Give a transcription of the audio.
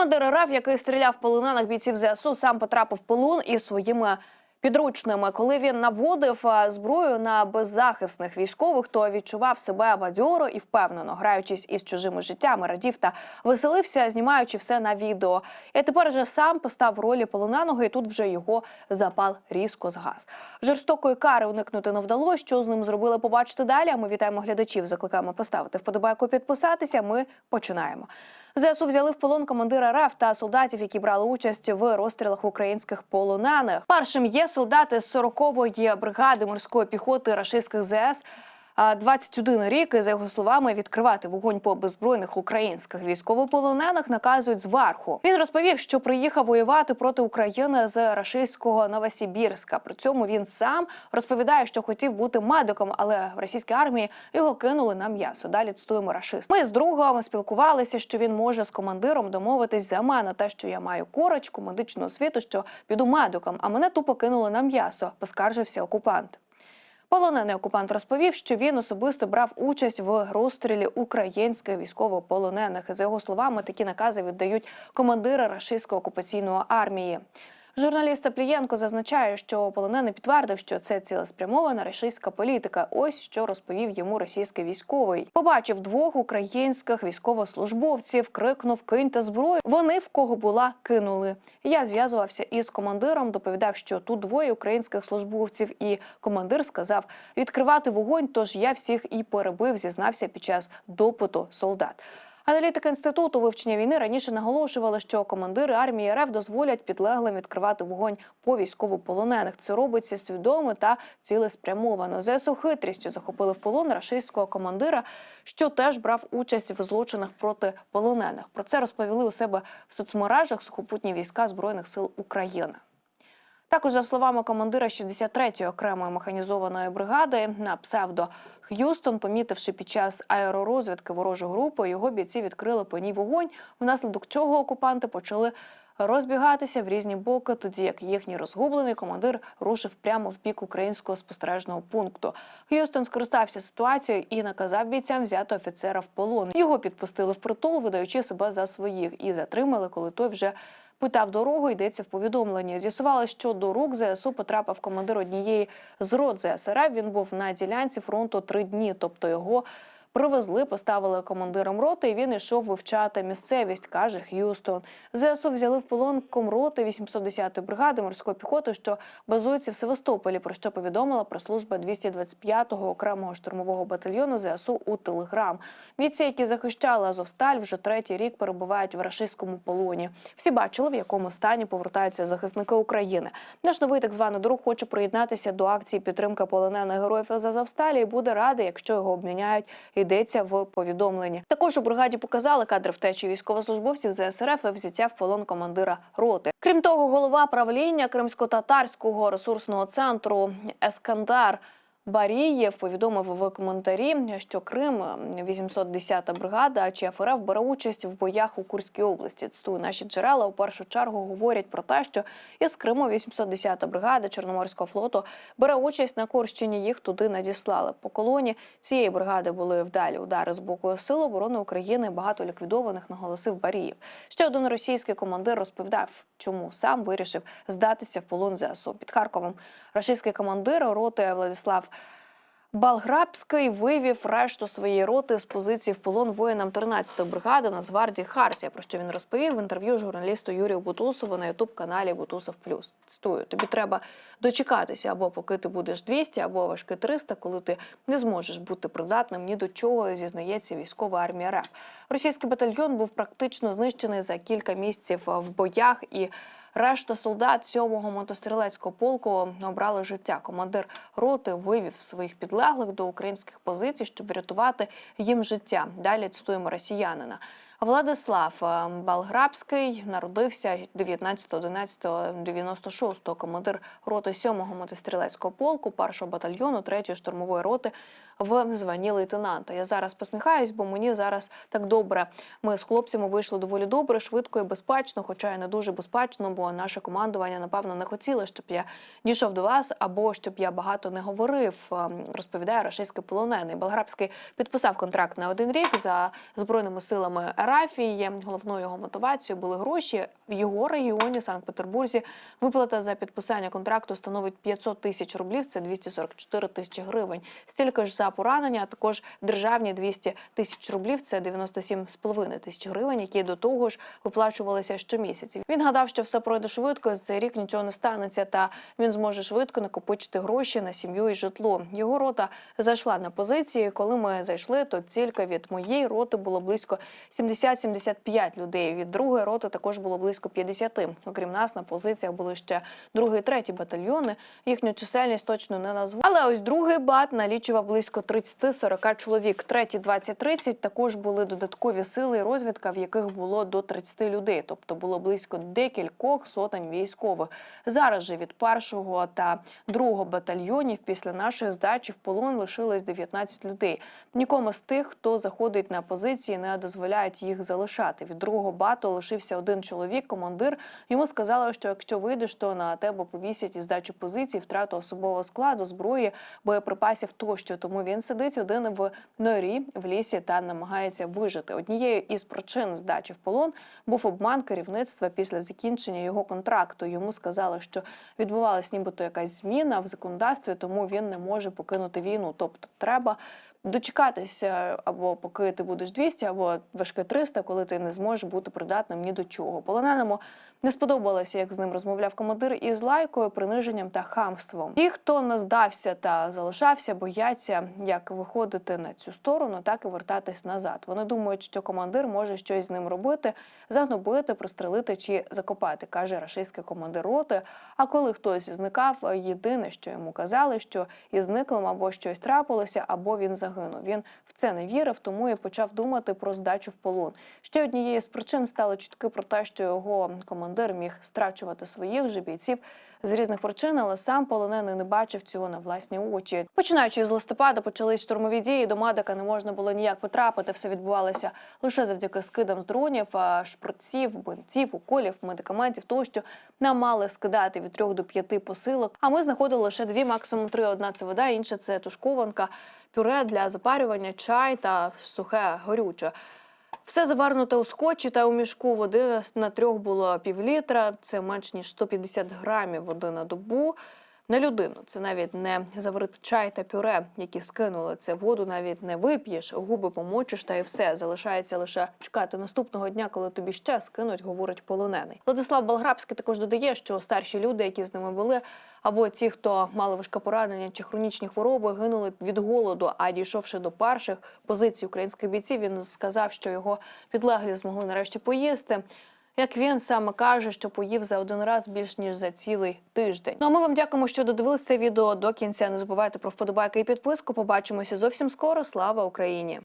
Командир РФ, який стріляв полонених бійців ЗСУ, сам потрапив в полон із своїми підручними. Коли він наводив зброю на беззахисних військових, то відчував себе бадьоро і впевнено, граючись із чужими життями, радів та веселився, знімаючи все на відео. І тепер же сам постав ролі полоненого, і тут вже його запал різко згас. Жорстокої кари уникнути не вдалося. Що з ним зробили, побачите далі. Ми вітаємо глядачів. Закликаємо поставити вподобайку, підписатися. Ми починаємо. ЗСУ взяли в полон командира РФ та солдатів, які брали участь в розстрілах українських полонених. Першим є солдати з 40-ї бригади морської піхоти рашистських ЗС. А, 21 рік, і за його словами, відкривати вогонь по беззбройних українських військовополонених наказують зверху. Він розповів, що приїхав воювати проти України з рашистського Новосибірська. При цьому він сам розповідає, що хотів бути медиком, але в російській армії його кинули на м'ясо. Далі цитуємо рашист. Ми з другом спілкувалися, що він може з командиром домовитись за мене, те, що я маю корочку, медичну освіту, що піду медиком, а мене тупо кинули на м'ясо. Поскаржився окупант. Полонений окупант розповів, що він особисто брав участь в розстрілі українських військовополонених. За його словами, такі накази віддають командири рашистської окупаційної армії. Журналіст Аплієнко зазначає, що полонений підтвердив, що це цілеспрямована рашистська політика. Ось що розповів йому російський військовий. Побачив двох українських військовослужбовців, крикнув Киньте зброю. Вони в кого була кинули. Я зв'язувався із командиром. Доповідав, що тут двоє українських службовців, і командир сказав відкривати вогонь. Тож я всіх і перебив, зізнався під час допиту солдат. Аналітики інституту вивчення війни раніше наголошували, що командири армії РФ дозволять підлеглим відкривати вогонь по військовополонених. Це робиться свідомо та цілеспрямовано. ЗСУ хитрістю захопили в полон рашистського командира, що теж брав участь в злочинах проти полонених. Про це розповіли у себе в соцмережах сухопутні війська збройних сил України. Також, за словами командира 63-ї окремої механізованої бригади на псевдо Х'юстон, помітивши під час аеророзвідки ворожу групу, його бійці відкрили по ній вогонь, внаслідок чого окупанти почали розбігатися в різні боки, тоді як їхній розгублений командир рушив прямо в бік українського спостережного пункту. Х'юстон скористався ситуацією і наказав бійцям взяти офіцера в полон. Його підпустили в притул, видаючи себе за своїх, і затримали, коли той вже питав дорогу. Йдеться в повідомленні. З'ясували, що до рук ЗСУ потрапив командир однієї з рот ЗСРФ. Він був на ділянці фронту три дні, тобто його. Привезли, поставили командиром роти, і він йшов вивчати місцевість, каже Х'юстон. ЗСУ взяли в полон комроти 810-ї бригади морської піхоти, що базується в Севастополі. Про що повідомила прес-служба 225-го окремого штурмового батальйону ЗСУ у Телеграм. Бійці, які захищали Азовсталь, вже третій рік перебувають в рашистському полоні. Всі бачили, в якому стані повертаються захисники України. Наш новий так званий друг хоче приєднатися до акції підтримки полонених героїв з Азовсталі і буде радий, якщо його обміняють. Йдеться в повідомленні. Також у бригаді показали кадри втечі військовослужбовців ЗСРФ і взяття в полон командира роти. Крім того, голова правління кримсько-татарського ресурсного центру Ескандар. Барієв повідомив в коментарі, що Крим, 810-та бригада ЧФРФ бере участь в боях у Курській області. Цитую, наші джерела у першу чергу говорять про те, що із Криму 810-та бригада Чорноморського флоту бере участь на Курщині. Їх туди надіслали. По колоні цієї бригади були вдалі удари з боку Сил оборони України. Багато ліквідованих наголосив Барієв. Ще один російський командир розповідав, чому сам вирішив здатися в полон ЗСУ. Під Харковом російський командир роти Владислав Балграбський вивів решту своєї роти з позиції в полон воїнам 13-ї бригади Нацгвардії Хартія. Про що він розповів в інтерв'ю журналісту Юрію Бутусову на ютуб-каналі Бутусов Плюс. Цитую, тобі треба дочекатися або поки ти будеш 200, або важки 300, коли ти не зможеш бути придатним ні до чого, зізнається військова армія РФ. Російський батальйон був практично знищений за кілька місяців в боях і. Решта солдат 7-го мотострілецького полку обрали життя. Командир роти вивів своїх підлеглих до українських позицій, щоб врятувати їм життя. Далі цитуємо росіянина. Владислав е, Балграбський народився 19.11.96, командир роти 7-го мотострілецького полку, 1-го батальйону 3-ї штурмової роти в званні лейтенанта. Я зараз посміхаюсь, бо мені зараз так добре. Ми з хлопцями вийшли доволі добре, швидко і безпечно, хоча й не дуже безпечно, бо наше командування напевно не хотіло, щоб я дійшов до вас або щоб я багато не говорив. е, Розповідає рашистський полонений. Болграбський підписав контракт на один рік за збройними силами РФ. Фотографії. Головною його мотивацією були гроші. В його регіоні Санкт-Петербурзі виплата за підписання контракту становить 500 тисяч рублів. Це 244 тисячі гривень. Стільки ж за поранення, а також державні 200 тисяч рублів. Це 97,5 тисяч гривень, які до того ж виплачувалися щомісяці. Він гадав, що все пройде швидко. За цей рік нічого не станеться, та він зможе швидко накопичити гроші на сім'ю і житло. Його рота зайшла на позиції. Коли ми зайшли, то тільки від моєї роти було близько 70-75 людей. Від другої роти також було близько 50. Окрім нас, на позиціях були ще другий, третій батальйони. Їхню чисельність точно не назву. Але ось другий бат налічував близько 30-40 чоловік. Третій 20-30 також були додаткові сили і розвідка, в яких було до 30 людей, тобто було близько декількох сотень військових. Зараз же від першого та другого батальйонів після нашої здачі в полон лишилось 19 людей. Нікому з тих, хто заходить на позиції, не дозволяють їх залишати. Від другого бату лишився один чоловік, командир. Йому сказали, що якщо вийдеш, то на тебе повісять із здачі позицій, втрату особового складу, зброї, боєприпасів тощо. Тому він сидить один в норі в лісі та намагається вижити. Однією із причин здачі в полон був обман керівництва після закінчення його контракту. Йому сказали, що відбувалась нібито якась зміна в законодавстві, тому він не може покинути війну. Тобто, треба дочекатися або поки ти будеш 200, або важке 300, коли ти не зможеш бути придатним ні до чого. Полоненому не сподобалося, як з ним розмовляв командир із лайкою, приниженням та хамством. Ті, хто не здався та залишався, бояться як виходити на цю сторону, так і вертатись назад. Вони думають, що командир може щось з ним робити, загнобити, пристрелити чи закопати, каже рашистський командир роти. А коли хтось зникав, єдине, що йому казали, що із зниклим або щось трапилося, або він загинув. Він в це не вірив, тому і почав думати про здачу в полон. Ще однією з причин стали чутки про те, що його командир міг страчувати своїх же бійців з різних причин, але сам полонений не бачив цього на власні очі. Починаючи з листопада, почались штурмові дії. До Мадика не можна було ніяк потрапити. Все відбувалося лише завдяки скидам з дронів, шприців, бинтів, уколів, медикаментів тощо нам мали скидати від трьох до п'яти посилок. А ми знаходили лише дві, максимум три. Одна це вода, інша це тушкованка, пюре для запарювання, чай та сухе горюче. Все завернуте у скотчі та у мішку води на трьох було півлітра. Це менш ніж 150 грамів води на добу. На людину це навіть не заварити чай та пюре, які скинули. Це воду навіть не вип'єш, губи помочиш та і все. Залишається лише чекати наступного дня, коли тобі ще скинуть, говорить полонений. Владислав Болграбський також додає, що старші люди, які з ними були, або ті, хто мали важке поранення чи хронічні хвороби, гинули від голоду. А дійшовши до перших позицій українських бійців, він сказав, що його підлеглі змогли нарешті поїсти. Як він саме каже, що поїв за один раз більш ніж за цілий тиждень. Ну а ми вам дякуємо, що додивилися це відео до кінця. Не забувайте про вподобайки і підписку. Побачимося зовсім скоро. Слава Україні!